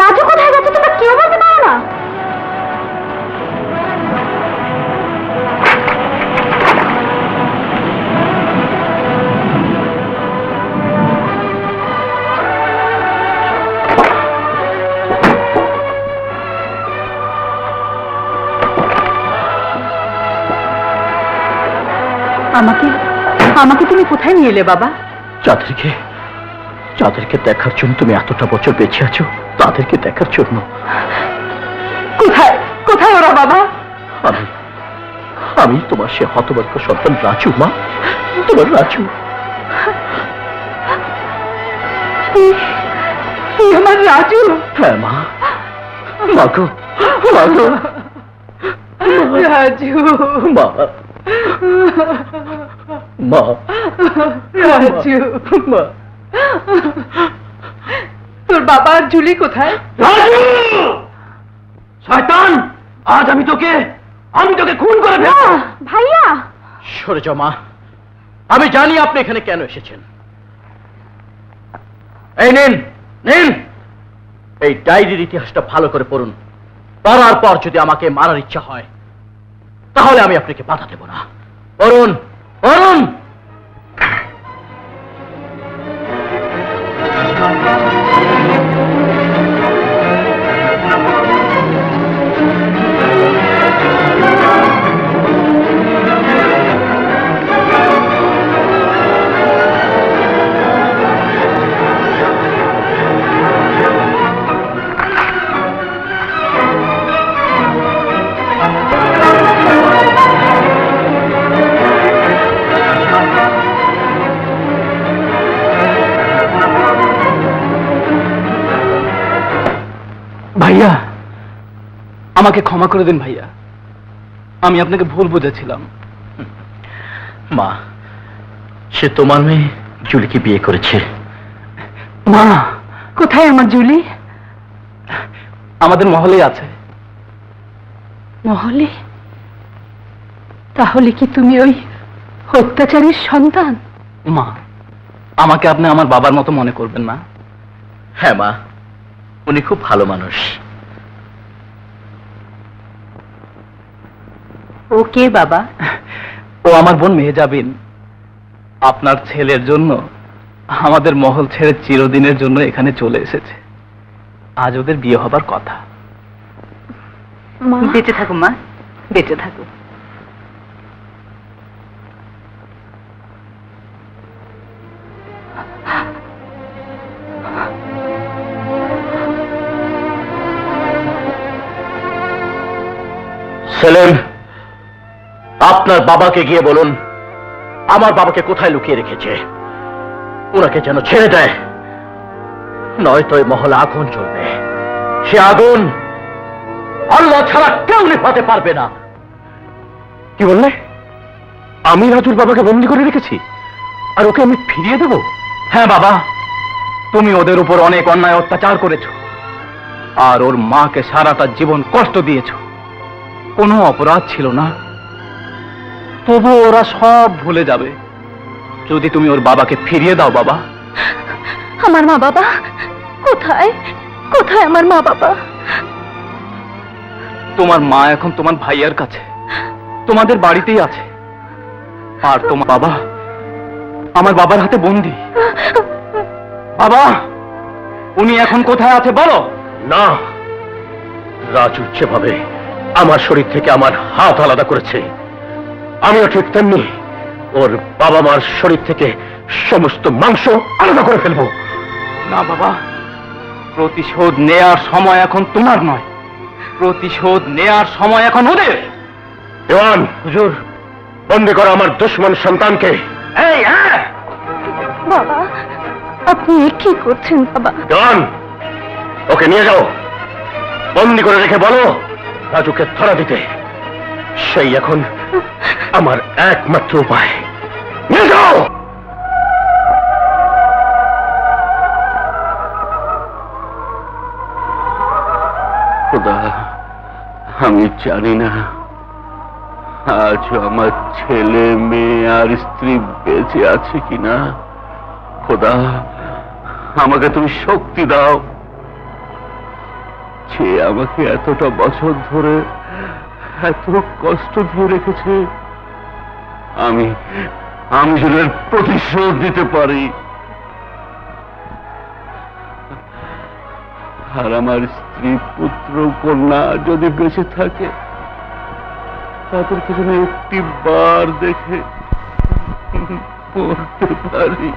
রাজু কোথায় গেছে? তোমরা কেউ বলতে পারো না। আমাকে আমাকে তুমি কোথায় নিয়ে এলে বাবা? যাদেরকে যাদেরকে দেখার জন্য তুমি এতটা বছর বেঁচে আছো? তাদেরকে দেখার জন্য। কোথায়? কোথায় ওরা বাবা? আমি আমি তোমার সে হতভাগ্য সন্তান রাজু মা। তোমার রাজু। আমার রাজু। হ্যাঁ মা। মাগো মাগো রাজু। মা। মা। রাজু। মা। বাবা আর জুলি কোথায়? রাজু! শয়তান! আজ আমি তোকে আমি তোকে খুন করে ফেলব। ভাইয়া! সরে যাও মা। আমি জানি আপনি এখানে কেন এসেছেন। এই নিন নিন। এই ডায়েরির ইতিহাসটা ভালো করে পড়ুন। পড়ার পর যদি আমাকে মারার ইচ্ছা হয় তাহলে আমি আপনাকে বাধা দেব না। পড়ুন পড়ুন। আমাকে ক্ষমা করে দিন ভাইয়া। আমি আপনাকে ভুল বুঝেছিলাম। মা সে তোমার মেয়ে জুলিকে বিয়ে করেছে। মা কোথায় আমার জুলি? আমাদের মহলেই আছে। মহলে? তাহলে কি তুমি ওই অত্যাচারীর সন্তান? মা আমাকে আপনি আমার বাবার মতো মনে করবেন না। হ্যাঁ মা উনি খুব ভালো মানুষ। ও কে বাবা। ও আমার বোন মেয়ে যাবেন আপনার ছেলের জন্য আমাদের মহল ছেড়ে চিরদিনের জন্য এখানে চলে এসেছে। আজ ওদের বিয়ে হবার কথা। বেঁচে থাকো মা। বেঁচে থাকো সেলেম। আপনার বাবাকে গিয়ে বলুন, আমার বাবাকে কোথায় লুকিয়ে রেখেছে? ওনাকে যেন ছেড়ে দেয়। নয়তো এই মহলে আগুন জ্বলবে। সে আগুন আল্লাহ ছাড়া কেউ নেভাতে পারবে না। কি বললে? আমি রাজুর বাবাকে বন্দি করে রেখেছি, আর ওকে আমি ফিরিয়ে দেবো? হ্যাঁ বাবা, তুমি ওদের উপর অনেক অন্যায় অত্যাচার করেছ, আর ওর মাকে সারাটা জীবন কষ্ট দিয়েছ। কোনো অপরাধ ছিল না। তবু ওরা সব ভুলে যাবে। যদি তুমি ওর বাবাকে ফিরিয়ে দাও বাবা। আমার মা বাবা কোথায়? কোথায় আমার মা বাবা? তোমার মা এখন তোমার ভাইয়ার কাছে। তোমাদের বাড়িতেই আছে। আর তোমার বাবা আমার বাবার হাতে বন্দি। বাবা উনি এখন কোথায় আছে বলো? না রাজু যেভাবে আমার শরীর থেকে আমার হাত আলাদা করেছে। আমিও ঠিক তেমনি ওর বাবা মার শরীর থেকে সমস্ত মাংস আলাদা করে ফেলব। না বাবা। প্রতিশোধ নেয়ার সময় এখন তোমার নয়। প্রতিশোধ নেয়ার সময় এখন ওদের। দেওয়ান হুজুর। বন্দি করো আমার দুশ্মন সন্তানকে। এই হ্যাঁ। বাবা আপনি কি করছেন বাবা? দেওয়ান ওকে নিয়ে যাও। বন্দি করে রেখে বলো রাজুকে ধরা দিতে। সেই এখন আমার একমাত্র উপায়। আমি জানি না, আজ আমার ছেলে, মেয়ে আর স্ত্রী বেঁচে আছে কিনা। খোদা, আমাকে তুমি শক্তি দাও। যে আমাকে এতটা বছর ধরে এত কষ্ট দিয়ে রেখেছে, আমি আমি যেন প্রতিশোধ দিতে পারি। আর আমার স্ত্রী পুত্র কন্যা যদি বেঁচে থাকে তাদেরকে যেন একটি বার দেখে পড়তে পারি।